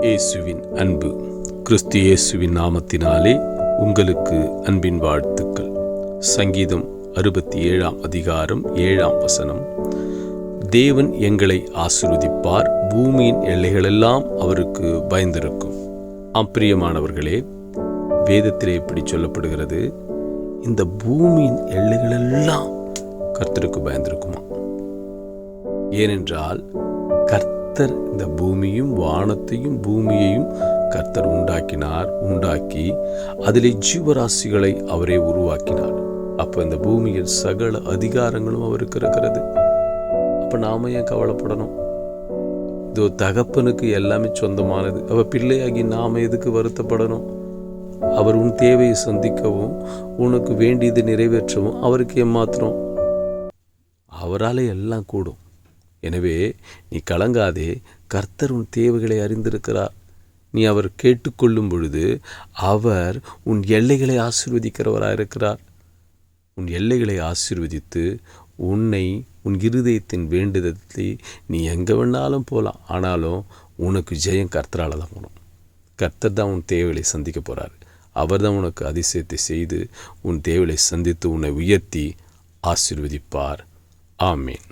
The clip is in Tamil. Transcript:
இயேசுவின் அன்பு. கிறிஸ்து இயேசுவின் நாமத்தினாலே உங்களுக்கு அன்பின் வாழ்த்துக்கள். சங்கீதம் அறுபத்தி ஏழாம் அதிகாரம் ஏழாம் வசனம். தேவன் எங்களை ஆசிர்வதிப்பார் பூமியின் எல்லைகளெல்லாம் அவருக்கு பயந்திருக்கும். அப்பிரியமானவர்களே வேதத்திலே இப்படி சொல்லப்படுகிறது. இந்த பூமியின் எல்லைகளெல்லாம் கர்த்தருக்கு பயந்திருக்குமா? ஏனென்றால் கர்த்த கர்த்தர் இந்த பூமியும் வானத்தையும் பூமியையும் கர்த்தர் உண்டாக்கினார் உண்டாக்கி அதிலே ஜீவராசிகளை அவரே உருவாக்கினார். அப்போ இந்த பூமியில் சகல அதிகாரங்களும் அவருக்கு இருக்கிறது. அப்போ நாம ஏன் கவலைப்படணும்? இதோ தகப்பனுக்கு எல்லாமே சொந்தமானது. அவ பிள்ளையாகி நாம எதுக்கு வருத்தப்படணும்? அவர் உன் தேவையை சந்திக்கவும் உனக்கு வேண்டியது நிறைவேற்றவும் அவருக்கு ஏமாத்திரம். அவரால் எல்லாம் கூடும். எனவே நீ கலங்காதே கர்த்தர் உன் தேவைகளை அறிந்திருக்கிறார். நீ அவர் கேட்டுக்கொள்ளும் பொழுது அவர் உன் எல்லைகளை ஆசீர்வதிக்கிறவராக இருக்கிறார் உன் எல்லைகளை ஆசீர்வதித்து உன்னை உன் இருதயத்தின் வேண்டுதத்தை நீ எங்கே வேணாலும் போகலாம் ஆனாலும் உனக்கு ஜெயம் கர்த்தரால் தான் போகணும். கர்த்தர் தான் உன் தேவைகளை சந்திக்க போகிறார் அவர் தான் உனக்கு அதிசயத்தை செய்து உன் தேவைகளை சந்தித்து உன்னை உயர்த்தி ஆசீர்வதிப்பார். ஆமீன்.